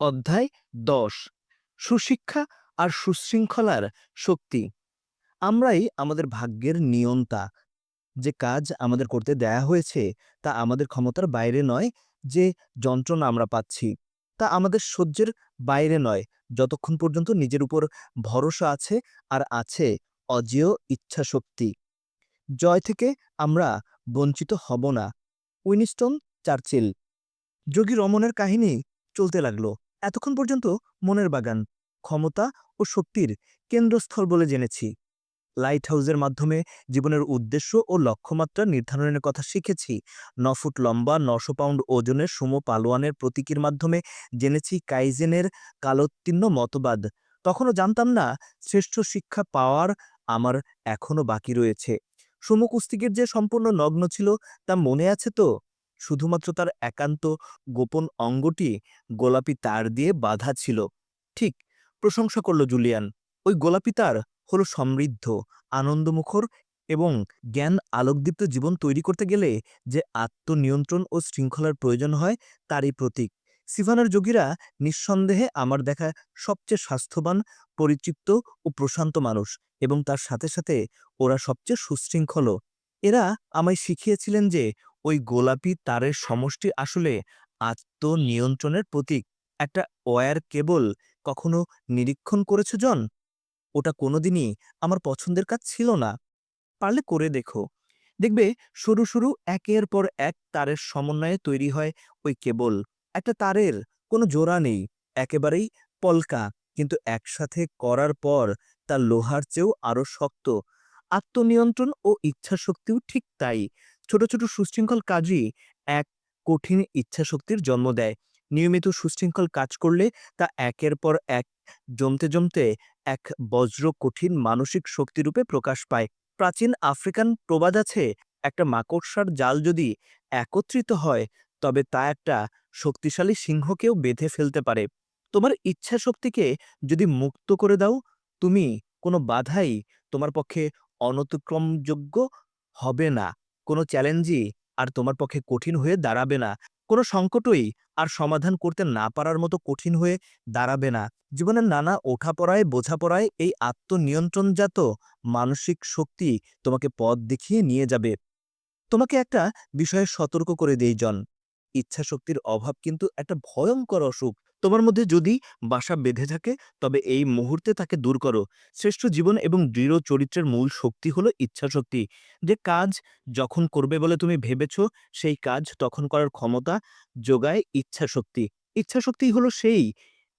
অধ্যায় দশ, সুশিক্ষা আর সুশৃঙ্খলার শক্তি। আমরাই আমাদের ভাগ্যের নিয়ন্তা। যে কাজ আমাদের করতে দেয়া হয়েছে, তা আমাদের ক্ষমতার বাইরে নয় যে যন্ত্রণা আমরা পাচ্ছি। তা আমাদের সহ্যের বাইরে নয়। যতক্ষণ পর্যন্ত নিজের উপর ভরসা আছে আর আছে অজেয় ইচ্ছাশক্তি জয় থেকে আমরা বঞ্চিত হব না। Winston Churchill. যোগী রমনের কাহিনী চলতে লাগল। এতক্ষণ পর্যন্ত মনের বাগান, ক্ষমতা ও শক্তির কেন্দ্রস্থল বলে জেনেছি। লাইট হাউসের মাধ্যমে জীবনের উদ্দেশ্য ও লক্ষ্যমাত্রা নির্ধারণের কথা শিখেছি। ন ফুট লম্বা, নশো পাউন্ড ওজনের সুমো পালোয়ানের প্রতীকীর মাধ্যমে জেনেছি কাইজেনের কালোত্তীর্ণ মতবাদ। তখনও জানতাম না, শ্রেষ্ঠ শিক্ষা পাওয়ার আমার এখনও বাকি রয়েছে। সুমো কুস্তিকের যে সম্পূর্ণ নগ্ন ছিল তা মনে আছে তো? শুধুমাত্র তার একান্ত গোপন অঙ্গটি গোলাপি তার দিয়ে বাঁধা ছিল। ঠিক প্রশংসা করল জুলিয়ান, ওই গোলাপি তার হলো সমৃদ্ধ, আনন্দমুখর এবং জ্ঞান আলোকদীপ্ত জীবন তৈরি করতে গেলে যে আত্মনিয়ন্ত্রণ ও শৃঙ্খলার প্রয়োজন হয় তারই প্রতীক। সিভানের যোগীরা নিঃসন্দেহে আমার দেখা সবচেয়ে স্বাস্থ্যবান, পরিচিত ও প্রশান্ত মানুষ এবং তার সাথে সাথে ওরা সবচেয়ে সুশৃঙ্খল এরা আমায় শিখিয়েছিলেন যে ওই গোলাপি তারের সমষ্টি আসলে আত্মনিয়ন্ত্রণের প্রতীক। একটা ওয়ার কেবল কখনো নিরীক্ষণ করেছ, জন? ওটা কোনোদিনই আমার পছন্দের কাজ ছিল না। পারলে করে দেখো। দেখবে সরু সরু একের পর এক তারের সমন্বয়ে তৈরি হয় ওই কেবল। একটা তারের কোনো জোড়া নেই, একেবারেই পলকা, কিন্তু একসাথে করার পর তা লোহার চেয়েও আরও শক্ত। আত্মনিয়ন্ত্রণ ও ইচ্ছাশক্তিও ঠিক তাই। ছোট ছোট সুশৃঙ্খল কাজই এক কঠিন ইচ্ছাশক্তির জন্ম দেয়। নিয়মিত সুশৃঙ্খল কাজ করলে তা একের পর এক জমতে জমতে এক বজ্র কঠিন মানসিক শক্তিরূপে প্রকাশ পায়। প্রাচীন আফ্রিকান প্রবাদ আছে, একটা মাকড়সার জাল যদি একত্রিত হয়, তবে তা একটা শক্তিশালী সিংহকেও বেঁধে ফেলতে পারে। তোমার ইচ্ছা শক্তিকে যদি মুক্ত করে দাও, তুমি কোনো বাধাই তোমার পক্ষে অনতিক্রমযোগ্য হবে না। কোনো চ্যালেঞ্জই আর তোমার পক্ষে কঠিন হয়ে দাঁড়াবে না। কোনো সংকটই আর সমাধান করতে না পারার মতো কঠিন হয়ে দাঁড়াবে না। জীবনের নানা ওঠাপড়ায়, বোঝাপড়ায় এই আত্মনিয়ন্ত্রণজাত মানসিক শক্তি তোমাকে পথ দেখিয়ে নিয়ে যাবে। তোমাকে একটা বিষয়ে সতর্ক করে দেই, জন। ইচ্ছা শক্তির অভাব কিন্তু একটা ভয়ঙ্কর অসুখ। তোমার মধ্যে যদি বাসা বেঁধে থাকে, তবে এই মুহূর্তে তাকে দূর করো। শ্রেষ্ঠ জীবন এবং দৃঢ় চরিত্রের মূল শক্তি হলো ইচ্ছাশক্তি। যে কাজ যখন করবে বলে তুমি ভেবেছ, সেই কাজ তখন করার ক্ষমতা যোগায় ইচ্ছাশক্তি। ইচ্ছাশক্তি হলো সেই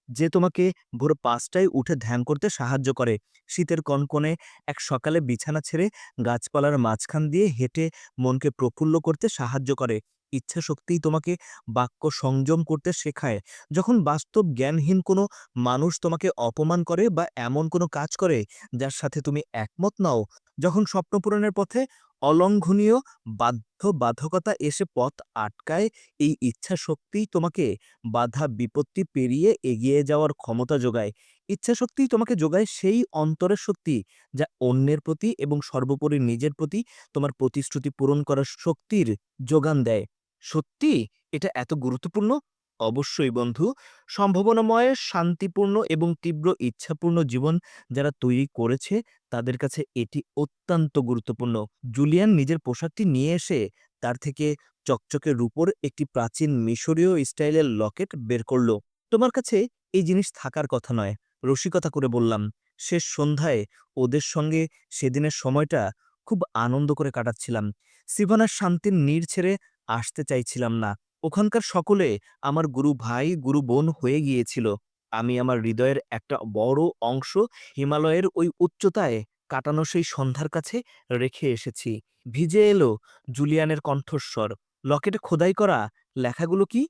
যে তোমাকে ভোর পাঁচটায় উঠে ধ্যান করতে সাহায্য করে। শীতের কনকনে এক সকালে বিছানা ছেড়ে গাছপালার মাঝখান দিয়ে হেঁটে মনকে প্রফুল্ল করতে সাহায্য করে। ইচ্ছাশক্তিই তোমাকে বাক্য সংযম করতে শেখায়। যখন বাস্তব জ্ঞানহীন কোনো মানুষ তোমাকে অপমান করে বা এমন কোনো কাজ করে, যার সাথে তুমি একমত নাও, যখন স্বপ্ন পূরণের পথে অলঙ্ঘনীয় বাধ্য বাধকতা এসে পথ আটকায়, এই ইচ্ছা শক্তিই তোমাকে বাধা বিপত্তি পেরিয়ে এগিয়ে যাওয়ার ক্ষমতা যোগায়। ইচ্ছা ইচ্ছাশক্তিই তোমাকে যোগায় সেই অন্তরের শক্তি, যা অন্যের প্রতি এবং সর্বোপরি নিজের প্রতি তোমার প্রতিশ্রুতি পূরণ করার শক্তির যোগান দেয়। সত্যি এটা এত গুরুত্বপূর্ণ? অবশ্যই বন্ধু। সম্ভাবনাময়, শান্তিপূর্ণ এবং তীব্র ইচ্ছাপূর্ণ জীবন যারা তৈরি করেছে তাদের কাছে এটি অত্যন্ত গুরুত্বপূর্ণ। জুলিয়ান নিজের পোশাকটি নিয়ে এসে তার থেকে চকচকে রূপর একটি প্রাচীন মিশরীয় স্টাইলের লকেট বের করল। তোমার কাছে এই জিনিস থাকার কথা নয় রসিকতা করে বললাম। শেষ সন্ধ্যায় ওদের সঙ্গে সেদিনের সময়টা খুব আনন্দ করে কাটাচ্ছিলাম। সিভানার শান্তির নীড় ছেড়ে আসতে চাইছিলাম না। ওখানকার সকলে আমার গুরু ভাই, গুরু বোন হয়ে গিয়েছিল। আমি আমার হৃদয়ের একটা বড় অংশ হিমালয়ের ওই উচ্চতায় কাটানো সেই সন্ধ্যার কাছে রেখে এসেছি। ভিজে এলো জুলিয়ানের কণ্ঠস্বর। লকেটে খোদাই করা লেখাগুলো কি?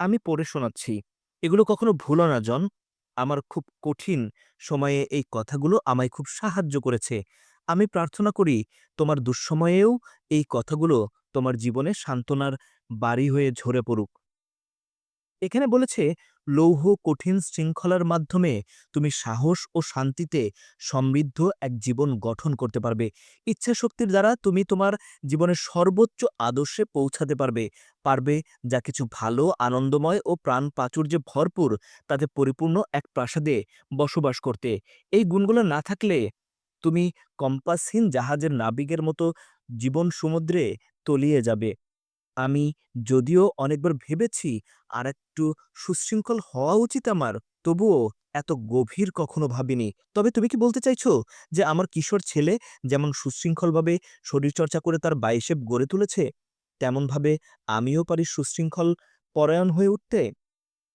আমি পড়ে শোনাচ্ছি। এগুলো কখনো ভুলো না, জন। আমার খুব কঠিন সময়ে এই কথাগুলো আমায় খুব সাহায্য করেছে। আমি প্রার্থনা করি তোমার দুঃসময়েও এই কথাগুলো তোমার জীবনে সান্ত্বনার বাড়ি হয়ে ঝরে পড়ুক। এখানে বলেছে, লৌহ কঠিন শৃঙ্খলার মাধ্যমে তুমি সাহস ও শান্তিতে সমৃদ্ধ এক জীবন গঠন করতে পারবে। ইচ্ছা শক্তির দ্বারা তুমি তোমার জীবনের সর্বোচ্চ আদর্শে পৌঁছাতে পারবে। পারবে যা কিছু ভালো, আনন্দময় ও প্রাণ প্রাচুর্যে ভরপুর, তাতে পরিপূর্ণ এক প্রাসাদে বসবাস করতে। এই গুণগুলো না থাকলে তুমি কম্পাসহীন জাহাজের নাবিকের মতো জীবন সমুদ্রে তলিয়ে যাবে। আমি যদিও অনেকবার ভেবেছি আর একটু সুশৃঙ্খল হওয়া উচিত আমার, তবুও এত গভীর কখনো ভাবিনি। তবে তুমি কি বলতে চাইছো যে আমার কিশোর ছেলে যেমন সুশৃঙ্খলভাবে শরীরচর্চা করে তার বাইশেপ গড়ে তুলেছে, তেমনভাবে আমিও পারি সুশৃঙ্খল পরায়ণ হয়ে উঠতে?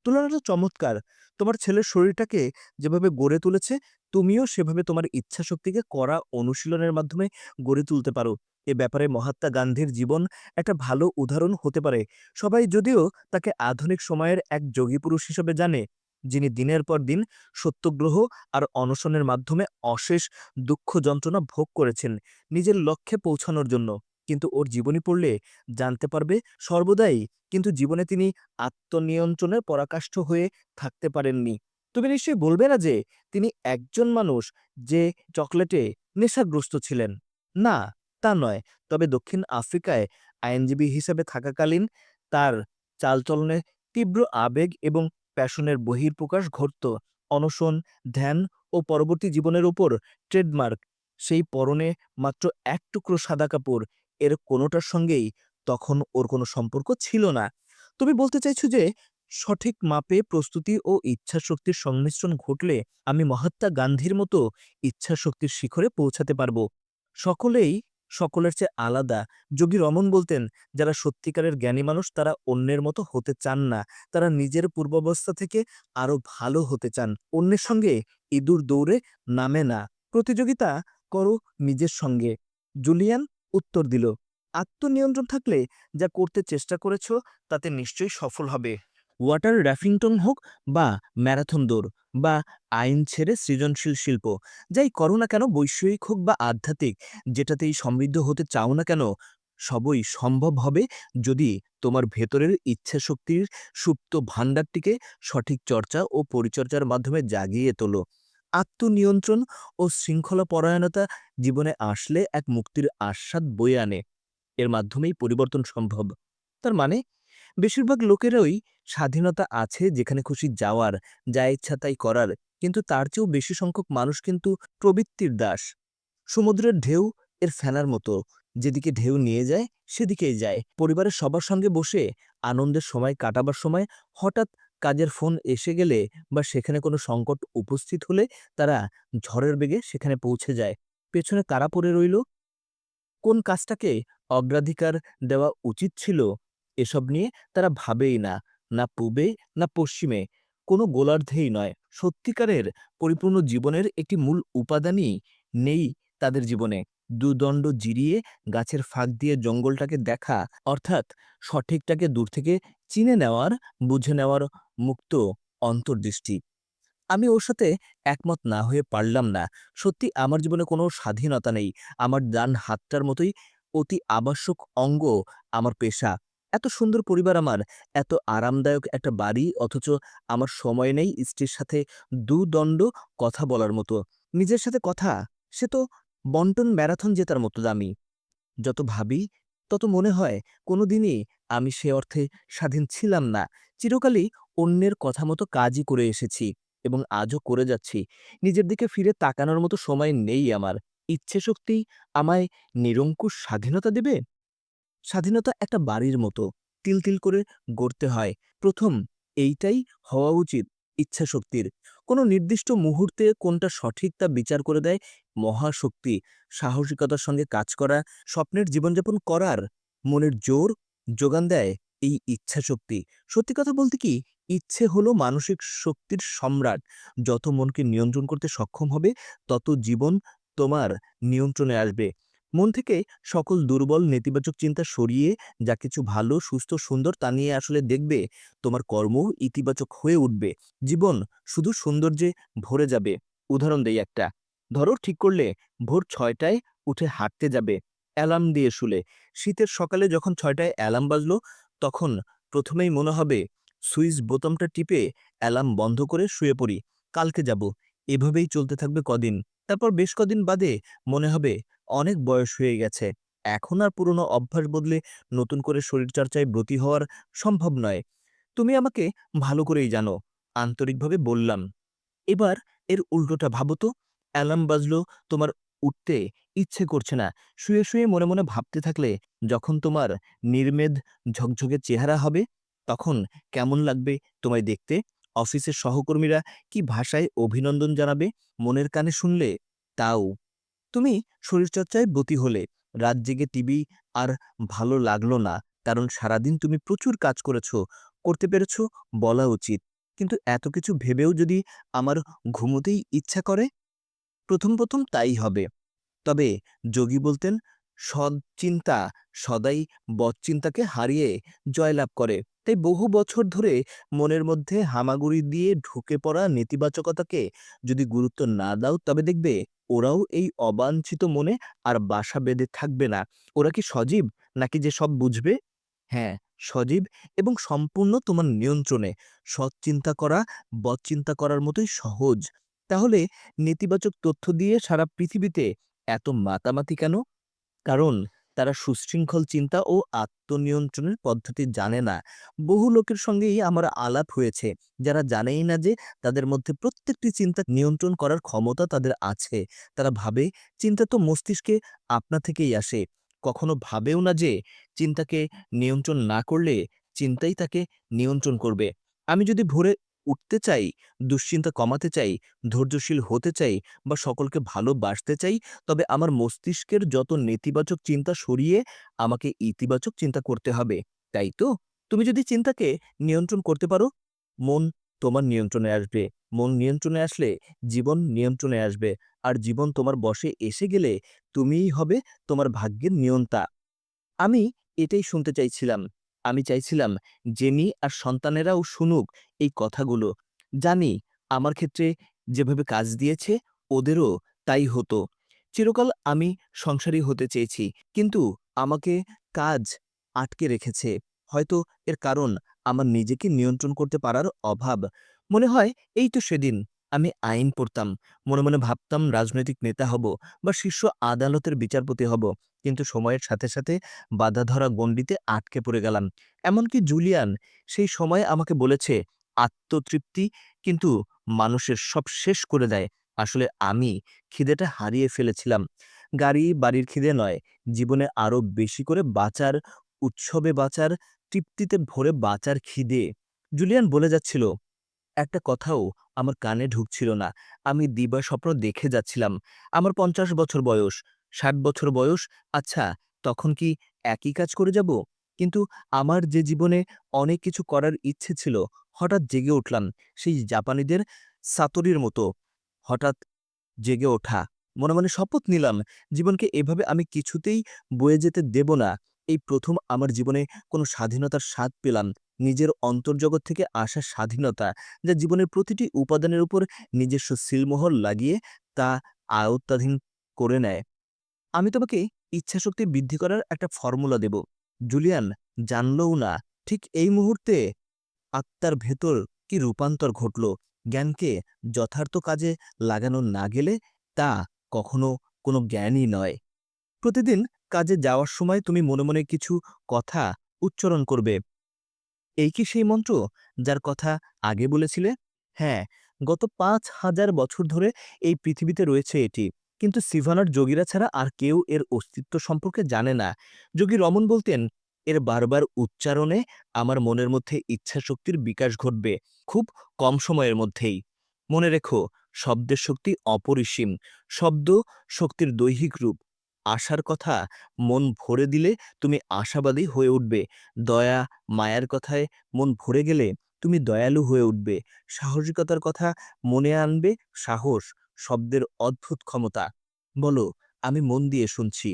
তুলনাটা চমৎকার। তোমার ছেলের শরীরটাকে যেভাবে গড়ে তুলেছে, তুমিও সেভাবে তোমার ইচ্ছাশক্তিকে করা অনুশীলনের মাধ্যমে গড়ে তুলতে পারো। এ ব্যাপারে মহাত্মা গান্ধীর জীবন একটা ভালো উদাহরণ হতে পারে। সবাই যদিও তাকে আধুনিক সময়ের এক যোগী পুরুষ হিসেবে জানে, যিনি দিনের পর দিন সত্যগ্রহ আর অনশনের মাধ্যমে অশেষ দুঃখ যন্ত্রণা ভোগ করেছেন নিজের লক্ষ্যে পৌঁছানোর জন্য। কিন্তু ওর জীবনী পড়লে জানতে পারবে সর্বদাই কিন্তু জীবনে তিনি আত্মনিয়ন্ত্রণের পরাকাষ্ঠ হয়ে থাকতে পারেননি। তুমি নিশ্চয়ই বলবে না যে তিনি একজন মানুষ যে চকলেটে নেশাগ্রস্ত ছিলেন? না, তা নয়। তবে দক্ষিণ আফ্রিকায় আইনজীবী হিসেবে থাকাকালীন তার চালচলনে তীব্র আবেগ এবং প্যাশনের বহির্প্রকাশ ঘটত। অনশন, ধ্যান ও পরবর্তী জীবনের উপর ট্রেডমার্ক। সেই পরনে মাত্র এক টুকরো সাদা কাপড় এর কোনোটার সঙ্গেই তখন ওর কোনো সম্পর্ক ছিল না। তুমি বলতে চাইছো যে, সঠিক মাপে প্রস্তুতি ও ইচ্ছাশক্তির সংমিশ্রণ ঘটলে আমি মহাত্মা গান্ধীর মতো ইচ্ছাশক্তির শিখরে পৌঁছাতে পারব। সকলেই, সকলের চেয়ে আলাদা। যোগী রমন বলতেন, যারা সত্যিকারের জ্ঞানী মানুষ, তারা অন্যের মতো হতে চান না। তারা নিজের পূর্বাবস্থা থেকে আরও ভালো হতে চান। অন্যের সঙ্গে ইঁদুর দৌড়ে নামে না। প্রতিযোগিতা করো নিজের সঙ্গে। জুলিয়ান উত্তর দিল, আত্মনিয়ন্ত্রণ থাকলে যা করতে চেষ্টা করেছ তাতে নিশ্চয়ই সফল হবে। ওয়াটার র্যাফিংটন হোক বা ম্যারাথন দৌড় বা আইন ছেড়ে সৃজনশীল শিল্প, যাই করো না কেন, বৈষয়িক হোক বা আধ্যাত্মিক, যেটাতেই সমৃদ্ধ হতে চাও না কেন, সবই সম্ভব হবে যদি তোমার ভেতরের ইচ্ছাশক্তির সুপ্ত ভাণ্ডারটিকে সঠিক চর্চা ও পরিচর্যার মাধ্যমে জাগিয়ে তোলো। আত্মনিয়ন্ত্রণ ও শৃঙ্খলা পরায়ণতা জীবনে আসলে এক মুক্তির আস্বাদ বয়ে আনে। এর মাধ্যমেই পরিবর্তন সম্ভব। তার মানে বেশিরভাগ লোকেরই স্বাধীনতা আছে যেখানে খুশি যাওয়ার, যা ইচ্ছা তাই করার, কিন্তু তার চেয়েও বেশি সংখ্যক মানুষ কিন্তু প্রবৃত্তির দাস। সমুদ্রের ঢেউ এর ফেনার মতো। যেদিকে ঢেউ নিয়ে যায়, সেদিকেই যায়। পরিবারের সবার সঙ্গে বসে, আনন্দের সময় কাটাবার সময় হঠাৎ কাজের ফোন এসে গেলে বা সেখানে কোনো সংকট উপস্থিত হলে তারা ঝড়ের বেগে সেখানে পৌঁছে যায়। পেছনে কারা পড়ে রইল? কোন কাজটাকে অগ্রাধিকার দেওয়া উচিত ছিল? এসব নিয়ে তারা ভাবেই না না পূবে, না পশ্চিমে। কোনো গোলার্ধেই নয়। সত্যিকারের পরিপূর্ণ জীবনের একটি মূল উপাদানই নেই তাদের জীবনে। দুদণ্ড জিরিয়ে গাছের ফাঁক দিয়ে জঙ্গলটাকে দেখা, অর্থাৎ সঠিকটাকে দূর থেকে চিনে নেওয়ার, বুঝে নেওয়ার মুক্ত অন্তর্দৃষ্টি। আমি ওর সাথে একমত না হয়ে পারলাম না। সত্যি আমার জীবনে কোনো স্বাধীনতা নেই। আমার ডান হাতটার মতোই অতি আবশ্যক অঙ্গ আমার পেশা। এত সুন্দর পরিবার আমার, এত আরামদায়ক একটা বাড়ি, অথচ আমার সময় নেই স্ত্রীর সাথে দুদণ্ড কথা বলার মতো। নিজের সাথে কথা, সে তো বন্টন ম্যারাথন জেতার মতো দামি। যত ভাবি, তত মনে হয় কোনোদিনই আমি সে অর্থে স্বাধীন ছিলাম না। চিরকালই অন্যের কথা মতো কাজই করে এসেছি এবং আজও করে যাচ্ছি। নিজের দিকে ফিরে তাকানোর মতো সময় নেই আমার। ইচ্ছে শক্তি আমায় নিরঙ্কুশ স্বাধীনতা দেবে? স্বাধীনতা একটা বাড়ির মতো, তিল তিল করে গড়তে হয়। প্রথম এইটাই হওয়া উচিত। ইচ্ছাশক্তির। কোনো নির্দিষ্ট মুহূর্তে কোনটা সঠিক তা বিচার করে দেয় মহাশক্তি। সাহসিকতার সঙ্গে কাজ করা, স্বপ্নের জীবনযাপন করার মনের জোর যোগান দেয় এই ইচ্ছাশক্তি। সত্যি কথা বলতে কি, ইচ্ছে হলো মানসিক শক্তির সম্রাট। যত মনকে নিয়ন্ত্রণ করতে সক্ষম হবে, তত জীবন তোমার নিয়ন্ত্রণে আসবে। মন থেকে সকল দুর্বল, নেতিবাচক চিন্তা সরিয়ে যা কিছু ভালো, সুস্থ, সুন্দর তা নিয়ে আসলে দেখবে তোমার কর্ম ইতিবাচক হয়ে উঠবে। জীবন শুধু সৌন্দর্যে ভরে যাবে। উদাহরণ দেই একটা। ধরো ঠিক করলে ভোর ছয়টায় উঠে হাঁটতে যাবে। অ্যালার্ম দিয়ে শুলে। শীতের সকালে যখন ছয়টায় অ্যালার্ম বাজলো, তখন প্রথমেই মনে হবে, সুইচ বোতামটা টিপে অ্যালার্ম বন্ধ করে শুয়ে পড়ি। কালকে যাব। এভাবেই চলতে থাকবে কদিন। তারপর বেশ কদিন বাদে মনে হবে অনেক বয়স হয়ে গেছে। এখন আর পুরনো অভ্যাস বদলে নতুন করে শরীরচর্চায় ব্রতী হওয়ার সম্ভব নয়। তুমি আমাকে ভালো করেই জানো, আন্তরিকভাবে বললাম। এবার এর উল্টোটা ভাবো তো। অ্যালার্ম বাজলো, তোমার উঠতে ইচ্ছে করছে না। শুয়ে শুয়ে মনে মনে ভাবতে থাকলে যখন তোমার নির্মেদ ঝকঝকে চেহারা হবে, তখন কেমন লাগবে তোমায় দেখতে? অফিসের সহকর্মীরা কি ভাষায় অভিনন্দন জানাবে মনের কানে শুনলে? তাও। তুমি শরীরচর্চায় ব্রতী হলে, রাত জেগে টিভি আর ভালো লাগল না, কারণ সারাদিন তুমি প্রচুর কাজ করেছ, করতে পেরেছ বলা উচিত। কিন্তু এত কিছু ভেবেও যদি আমার ঘুমোতেই ইচ্ছা করে? প্রথম প্রথম তাই হবে। তবে যোগী বলতেন, সৎচিন্তা সদাই বদচিন্তাকে হারিয়ে জয়লাভ করে। তাই বহু বছর ধরে মনের মধ্যে হামাগুড়ি দিয়ে ঢুকে পড়া নেতিবাচকতাকে যদি গুরুত্ব না দাও, তবে দেখবে ওরাও এই অবাঞ্ছিত মনে আর বাসা বেঁধে থাকবে না। ওরা কি সজীব নাকি যে সব বুঝবে? হ্যাঁ সজীব এবং সম্পূর্ণ তোমার নিয়ন্ত্রণে। সৎ চিন্তা করা বদচিন্তা করার মতোই সহজ। তাহলে নেতিবাচক তথ্য দিয়ে সারা পৃথিবীতে এত মাতামাতি কেন? কারণ তারা সুশৃঙ্খল চিন্তা ও আত্মনিয়ন্ত্রণের পদ্ধতি জানে না। বহু লোকের সঙ্গেই আমার আলাপ হয়েছে, যারা জানেই না যে তাদের মধ্যে প্রত্যেকটি চিন্তা নিয়ন্ত্রণ করার ক্ষমতা তাদের আছে। তারা ভাবে, চিন্তা তো মস্তিষ্কে আপনা থেকেই আসে। কখনো ভাবেও না যে চিন্তাকে নিয়ন্ত্রণ না করলে চিন্তাই তাকে নিয়ন্ত্রণ করবে। আমি যদি ভোরে উঠতে চাই, দুশ্চিন্তা কমাতে চাই, ধৈর্যশীল হতে চাই বা সকলকে ভালোবাসতে চাই, তবে আমার মস্তিষ্কের যত নেতিবাচক চিন্তা সরিয়ে আমাকে ইতিবাচক চিন্তা করতে হবে। তাই তো? তুমি যদি চিন্তাকে নিয়ন্ত্রণ করতে পারো, মন তোমার নিয়ন্ত্রণে আসবে। মন নিয়ন্ত্রণে আসলে জীবন নিয়ন্ত্রণে আসবে। আর জীবন তোমার বশে এসে গেলে তুমিই হবে তোমার ভাগ্যের নিয়ন্তা। আমি এটাই শুনতে চাইছিলাম। আমি চাইছিলাম জেনি আর সন্তানেরাও শুনুক এই কথাগুলো। জানি আমার ক্ষেত্রে যেভাবে কাজ দিয়েছে ওদেরও তাই হতো। চিরকাল আমি সংসারী হতে চেয়েছি, কিন্তু আমাকে কাজ আটকে রেখেছে। হয়তো এর কারণ আমার নিজেকে নিয়ন্ত্রণ করতে পারার অভাব। মনে হয় এই তো সেদিন। আমি আইন পড়তাম, মনে মনে ভাবতাম রাজনৈতিক নেতা হব বা শীর্ষ আদালতের বিচারপতি হব। কিন্তু সময়ের সাথে সাথে বাধা ধরা গণ্ডিতে আটকে পড়ে গেলাম। এমনকি জুলিয়ান সেই সময় আমাকে বলেছে, আত্মতৃপ্তি কিন্তু মানুষের সব শেষ করে দেয়। আসলে আমি খিদেটা হারিয়ে ফেলেছিলাম। গাড়ি, বাড়ির খিদে নয়, জীবনে আরও বেশি করে বাঁচার, উৎসবে বাঁচার, তৃপ্তিতে ভরে বাঁচার খিদে। জুলিয়ান বলে যাচ্ছিল একটা কথাও আমার কানে ঢুকছিল না। আমি দিবা স্বপ্ন দেখে যাচ্ছিলাম। আমার পঞ্চাশ বছর বয়স, ষাট বছর বয়স আচ্ছা তখন কি একই কাজ করে যাব? কিন্তু আমার যে জীবনে অনেক কিছু করার ইচ্ছে ছিল, হঠাৎ জেগে উঠলাম, সেই জাপানিদের সাতরির মতো। হঠাৎ জেগে ওঠা, মনে মনে শপথ নিলাম, জীবনকে এভাবে আমি কিছুতেই বয়ে যেতে দেব না। এই প্রথম আমার জীবনে কোনো স্বাধীনতার স্বাদ পেলাম। নিজের অন্তর্জগৎ থেকে আসা স্বাধীনতা, যা জীবনের প্রতিটি উপাদানের উপর নিজস্ব সিলমোহর লাগিয়ে তা আয়ত্তাধীন করে নেয়। আমি তোমাকে ইচ্ছাশক্তি বৃদ্ধি করার একটা ফর্মুলা দেব। জুলিয়ান, জানলও না, ঠিক এই মুহূর্তে আত্মার ভেতর কি রূপান্তর ঘটল? জ্ঞানকে যথার্থ কাজে লাগানো না গেলে তা কখনো কোনো জ্ঞানই নয়। প্রতিদিন কাজে যাওয়ার সময় তুমি মনে মনে কিছু কথা উচ্চারণ করবে। এই কি সেই মন্ত্র? যার কথা আগে বলেছিলে? হ্যাঁ গত পাঁচ হাজার বছর ধরে এই পৃথিবীতে রয়েছে এটি। কিন্তু সিভানার যোগীরা ছাড়া আর কেউ এর অস্তিত্ব সম্পর্কে জানে না। যোগী রমন বলতেন, এর বারবার উচ্চারণে আমার মনের মধ্যে ইচ্ছাশক্তির বিকাশ ঘটবে, খুব কম সময়ের মধ্যেই। মনে রেখো, শব্দের শক্তি অপরিসীম, শব্দ শক্তির দৈহিক রূপ। আশার কথা মন ভরে দিলে তুমি আশাবাদী হয়ে উঠবে। দয়া মায়ার কথায় মন ভরে গেলে তুমি দয়ালু হয়ে উঠবে। সাহসিকতার কথা মনে আনবে সাহস, শব্দের অদ্ভুত ক্ষমতা। বলো, আমি মন দিয়ে শুনছি।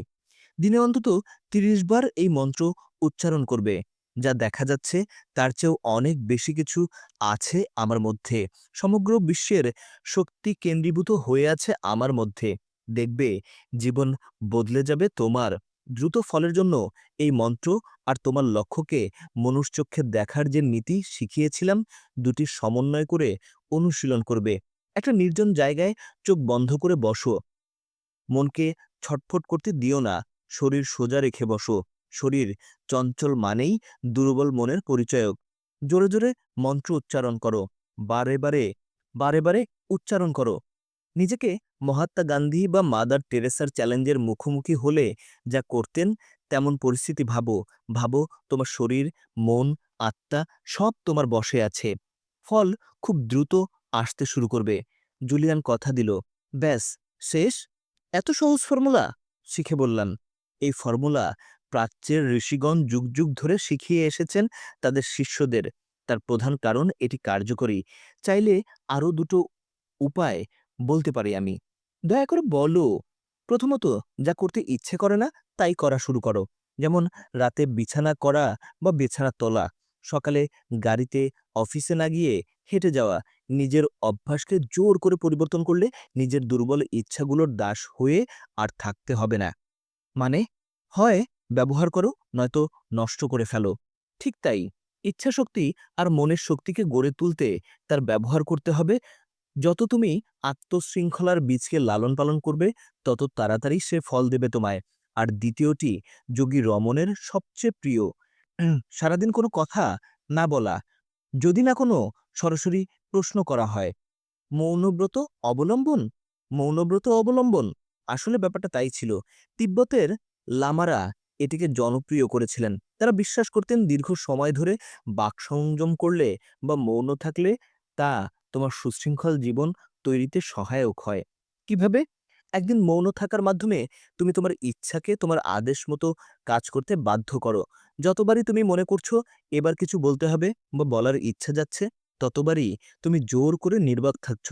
দিনে অন্তত তিরিশ বার এই মন্ত্র উচ্চারণ করবে, যা দেখা যাচ্ছে তার চেয়েও অনেক বেশি কিছু আছে আমার মধ্যে। সমগ্র বিশ্বের শক্তি কেন্দ্রীভূত হয়ে আছে আমার মধ্যে। দেখবে জীবন বদলে যাবে তোমার। দ্রুত ফলের জন্য এই মন্ত্র আর তোমার লক্ষ্যকে মনুষ্যচক্ষে দেখার যে নীতি শিখিয়েছিলাম, দুটি সমন্বয় করে অনুশীলন করবে। একটা নির্জন জায়গায় চোখ বন্ধ করে বসো। মনকে ছটফট করতে দিও না। শরীর সোজা রেখে বসো। শরীর চঞ্চল মানেই দুর্বল মনের পরিচয়ক। জোরে জোরে মন্ত্র উচ্চারণ করো। বারে বারে বারে বারে উচ্চারণ করো। নিজেকে মহাত্মা গান্ধী বা মাদার টেরেসার চ্যালেঞ্জের মুখোমুখি হলে যা করতেন, তেমন পরিস্থিতি ভাবো। ভাবো, তোমার শরীর, মন, আত্মা সব তোমার বসে আছে। ফল খুব দ্রুত আসতে শুরু করবে। জুলিয়ান কথা দিল, ব্যাস, শেষ? এত সহজ ফর্মুলা? শিখে বললাম, এই ফর্মুলা প্রাচ্যের ঋষিগণ যুগ যুগ ধরে শিখিয়ে এসেছেন তাদের শিষ্যদের। তার প্রধান কারণ এটি কার্যকরী। চাইলে আরও দুটো উপায় বলতে পারি আমি। দয়া করে বলো, প্রথমত যা করতে ইচ্ছে করে না, তাই করা শুরু করো। যেমন রাতে বিছানা করা বা বিছানা তোলা, সকালে গাড়িতে অফিসে না গিয়ে হেঁটে যাওয়া, নিজের অভ্যাসকে জোর করে পরিবর্তন করলে নিজের দুর্বল ইচ্ছাগুলোর দাস হয়ে আর থাকতে হবে না। মানে হয় ব্যবহার করো, নয়তো নষ্ট করে ফেলো। ঠিক তাই, ইচ্ছাশক্তি আর মনের শক্তিকে গড়ে তুলতে তার ব্যবহার করতে হবে যত তুমি আত্মশৃঙ্খলার বীজকে লালন পালন করবে, তত তাড়াতাড়ি সে ফল দেবে তোমায়। আর দ্বিতীয়টি, যোগী রমণের সবচেয়ে প্রিয়। সারাদিন কোনো কথা না বলা, যদি না কোনো সরাসরি প্রশ্ন করা হয়। মৌনব্রত অবলম্বন? মৌনব্রত অবলম্বন? আসলে ব্যাপারটা তাই ছিল। তিব্বতের লামারা এটিকে জনপ্রিয় করেছিলেন। তারা বিশ্বাস করতেন দীর্ঘ সময় ধরে বাক সংযম করলে বা মৌন থাকলে তা তোমার সুশৃঙ্খল জীবন তৈরিতে সহায়ক হয়। কীভাবে? একদিন মৌন থাকার মাধ্যমে তুমি তোমার ইচ্ছাকে তোমার আদেশ মতো কাজ করতে বাধ্য করো। যতবারই তুমি মনে করছ এবার কিছু বলতে হবে বা বলার ইচ্ছা যাচ্ছে, ততবারই তুমি জোর করে নির্বাক থাকছ।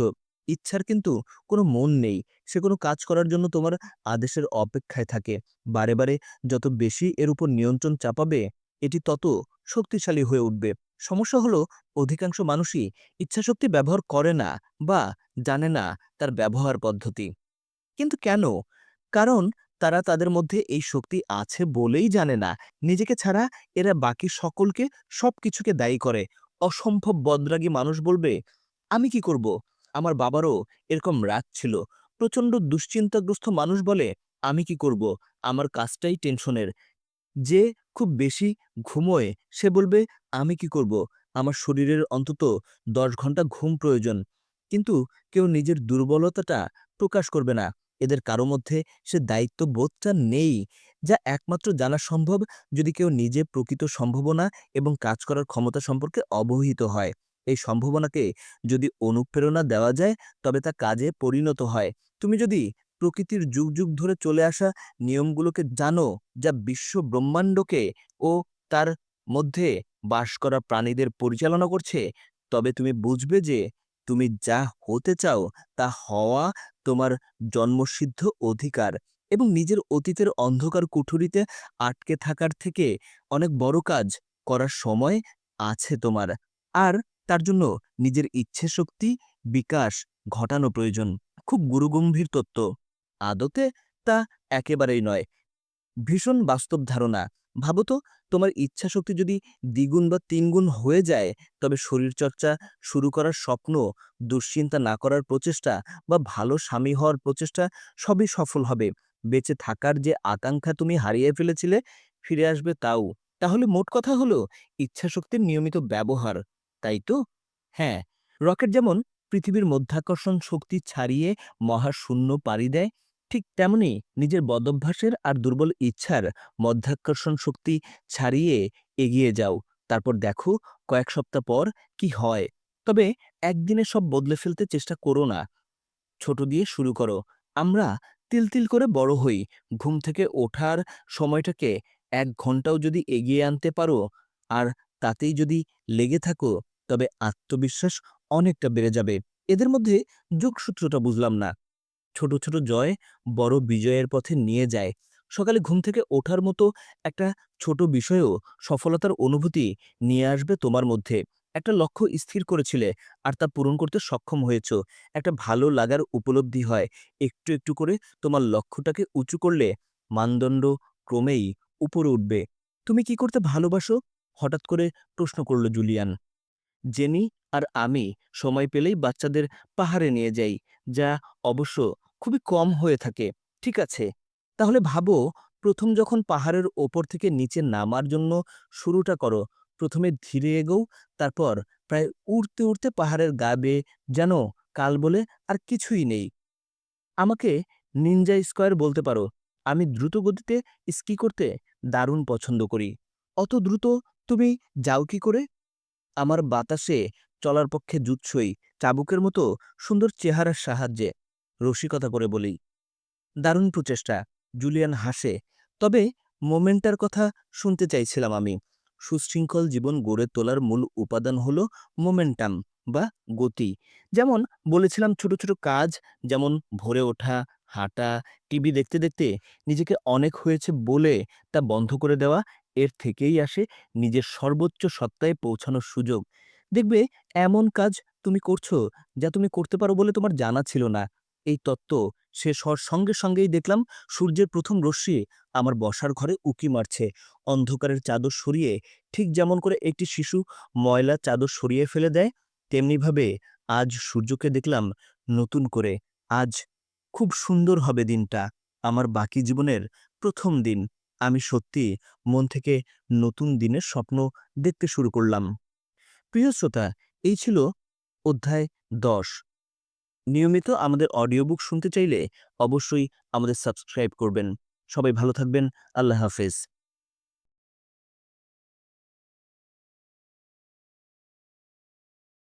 ইচ্ছার কিন্তু কোনো মন নেই, সে কোনো কাজ করার জন্য তোমার আদেশের অপেক্ষায় থাকে। বারে বারে যত বেশি এর উপর নিয়ন্ত্রণ চাপাবে, এটি তত শক্তিশালী হয়ে উঠবে। সমস্যা হলো অধিকাংশ মানুষই ইচ্ছাশক্তি ব্যবহার করে না বা জানে না তার ব্যবহার পদ্ধতি। কিন্তু কেন? কারণ তারা তাদের মধ্যে এই শক্তি আছে বলেই জানে না। নিজেকে ছাড়া এরা বাকি সকলকে সবকিছুকে দায়ী করে। অসম্ভব বদরাগী মানুষ বলবে, আমি কি করব? আমার বাবারও এরকম রাগ ছিল। প্রচণ্ড দুশ্চিন্তাগ্রস্ত মানুষ বলে, আমি কি করব? আমার কাজটাই টেনশনের। যে খুব বেশি ঘুমোয়, সে বলবে, আমি কি করব? আমার শরীরের অন্তত দশ ঘণ্টা ঘুম প্রয়োজন। কিন্তু কেউ নিজের দুর্বলতাটা প্রকাশ করবে না। এদের কারও মধ্যে সে দায়িত্ববোধটা নেই, যা একমাত্র জানা সম্ভব যদি কেউ নিজে প্রকৃত সম্ভাবনা এবং কাজ করার ক্ষমতা সম্পর্কে অবহিত হয়। এই সম্ভাবনাকে যদি অনুপ্রেরণা দেওয়া যায়, তবে তা কাজে পরিণত হয়। তুমি যদি প্রকৃতির যুগ যুগ ধরে চলে আসা নিয়মগুলোকে জানো, যা বিশ্ব ব্রহ্মাণ্ডকে ও তার মধ্যে বাস করা প্রাণীদের পরিচালনা করছে। তবে তুমি বুঝবে যে তুমি যা হতে চাও তা হওয়া তোমার জন্মসিদ্ধ অধিকার এবং নিজের অতীতের অন্ধকার কুঠুরিতে আটকে থাকার থেকে অনেক বড় কাজ করার সময় আছে তোমার। আর তার জন্য নিজের ইচ্ছে শক্তি বিকাশ ঘটানো প্রয়োজন। খুব গুরুগম্ভীর তত্ত্ব। আদতে তা একেবারেই নয়। ভীষণ বাস্তব ধারণা। ভাবো তো, তোমার ইচ্ছাশক্তি যদি দ্বিগুণ বা তিনগুণ হয়ে যায়, তবে শরীরচর্চা শুরু করার স্বপ্ন, দুশ্চিন্তা না করার প্রচেষ্টা বা ভালো স্বামী হওয়ার প্রচেষ্টা সবই সফল হবে। বেঁচে থাকার যে আকাঙ্ক্ষা তুমি হারিয়ে ফেলেছিলে, ফিরে আসবে তাও। তাহলে মোট কথা হলো, ইচ্ছাশক্তির নিয়মিত ব্যবহার, তাই তো? হ্যাঁ রকেট যেমন পৃথিবীর মধ্যাকর্ষণ শক্তি ছাড়িয়ে মহাশূন্য পাড়ি দেয় ঠিক তেমনি নিজের বদভ্যাসের আর দুর্বল ইচ্ছার মধ্যাকর্ষণ শক্তি ছাড়িয়ে এগিয়ে যাও। তারপর দেখো কয়েক সপ্তাহ পর কি হয়। তবে একদিনে সব বদলে ফেলতে চেষ্টা করো না। ছোট দিয়ে শুরু করো। আমরা তিল তিল করে বড় হই। ঘুম থেকে ওঠার সময়টাকে এক ঘন্টাও যদি এগিয়ে আনতে পারো আর তাতেই যদি লেগে থাকো, তবে আত্মবিশ্বাস অনেকটা বেড়ে যাবে। এদের মধ্যে যোগসূত্রটা বুঝলাম না। ছোট ছোট জয় বড় বিজয়ের পথে নিয়ে যায়। সকালে ঘুম থেকে ওঠার মতো একটা ছোট বিষয়েও সফলতার অনুভূতি নিয়ে আসবে তোমার মধ্যে। একটা লক্ষ্য স্থির করেছিলে আর তা পূরণ করতে সক্ষম হয়েছ। একটা ভালো লাগার উপলব্ধি হয়। একটু একটু করে তোমার লক্ষ্যটাকে উঁচু করলে মানদণ্ড ক্রমেই উপরে উঠবে। তুমি কি করতে ভালোবাসো? হঠাৎ করে প্রশ্ন করল জুলিয়ান। জেনি আর আমি সময় পেলেই বাচ্চাদের পাহাড়ে নিয়ে যাই, যা অবশ্য খুবই কম হয়ে থাকে, ঠিক আছে? তাহলে ভাবো, প্রথম যখন পাহাড়ের ওপর থেকে নিচে নামার জন্য শুরুটা করো, প্রথমে ধীরে এগোও, তারপর প্রায় উড়তে উড়তে পাহাড়ের গা বেয়ে যেন কাল বলে আর কিছুই নেই। আমাকে নিনজা স্কোয়ার বলতে পারো, আমি দ্রুত গতিতে স্কি করতে দারুণ পছন্দ করি। অত দ্রুত তুমি যাও কি করে? আমার বাতাসে চলার পক্ষে জুৎসই, চাবুকের মতো সুন্দর চেহারার সাহায্যে। রসিকতা করে বলি। দারুণ প্রচেষ্টা, জুলিয়ান হাসে। তবে মোমেন্টার কথা শুনতে চাইছিলাম আমি। সুশৃঙ্খল জীবন গড়ে তোলার মূল উপাদান হল মোমেন্টাম বা গতি। যেমন বলেছিলাম ছোট ছোট কাজ, যেমন ভোরে ওঠা, হাঁটা, টিভি দেখতে দেখতে নিজেকে অনেক হয়েছে বলে তা বন্ধ করে দেওয়া, এর থেকেই আসে নিজের সর্বোচ্চ সত্তায় পৌঁছানোর সুযোগ। দেখবে এমন কাজ তুমি করছ যা তুমি করতে পারো বলে তোমার জানা ছিল না। এই তত্ত্ব শেষ হওয়ার সঙ্গে সঙ্গেই দেখলাম সূর্যের প্রথম রশ্মি আমার বসার ঘরে উকি মারছে। অন্ধকারের চাদর সরিয়ে ঠিক যেমন করে একটি শিশু ময়লা চাদর সরিয়ে ফেলে দেয় তেমনিভাবে আজ সূর্যকে দেখলাম নতুন করে। আজ খুব সুন্দর হবে দিনটা, আমার বাকি জীবনের প্রথম দিন। আমি সত্যি মন থেকে নতুন দিনের স্বপ্ন দেখতে শুরু করলাম। প্রিয় শ্রোতা, এই ছিল অধ্যায় দশ। নিয়মিত আমাদের অডিও বুক শুনতে চাইলে অবশ্যই আমাদের সাবস্ক্রাইব করবেন। সবাই ভালো থাকবেন। আল্লাহ হাফেজ।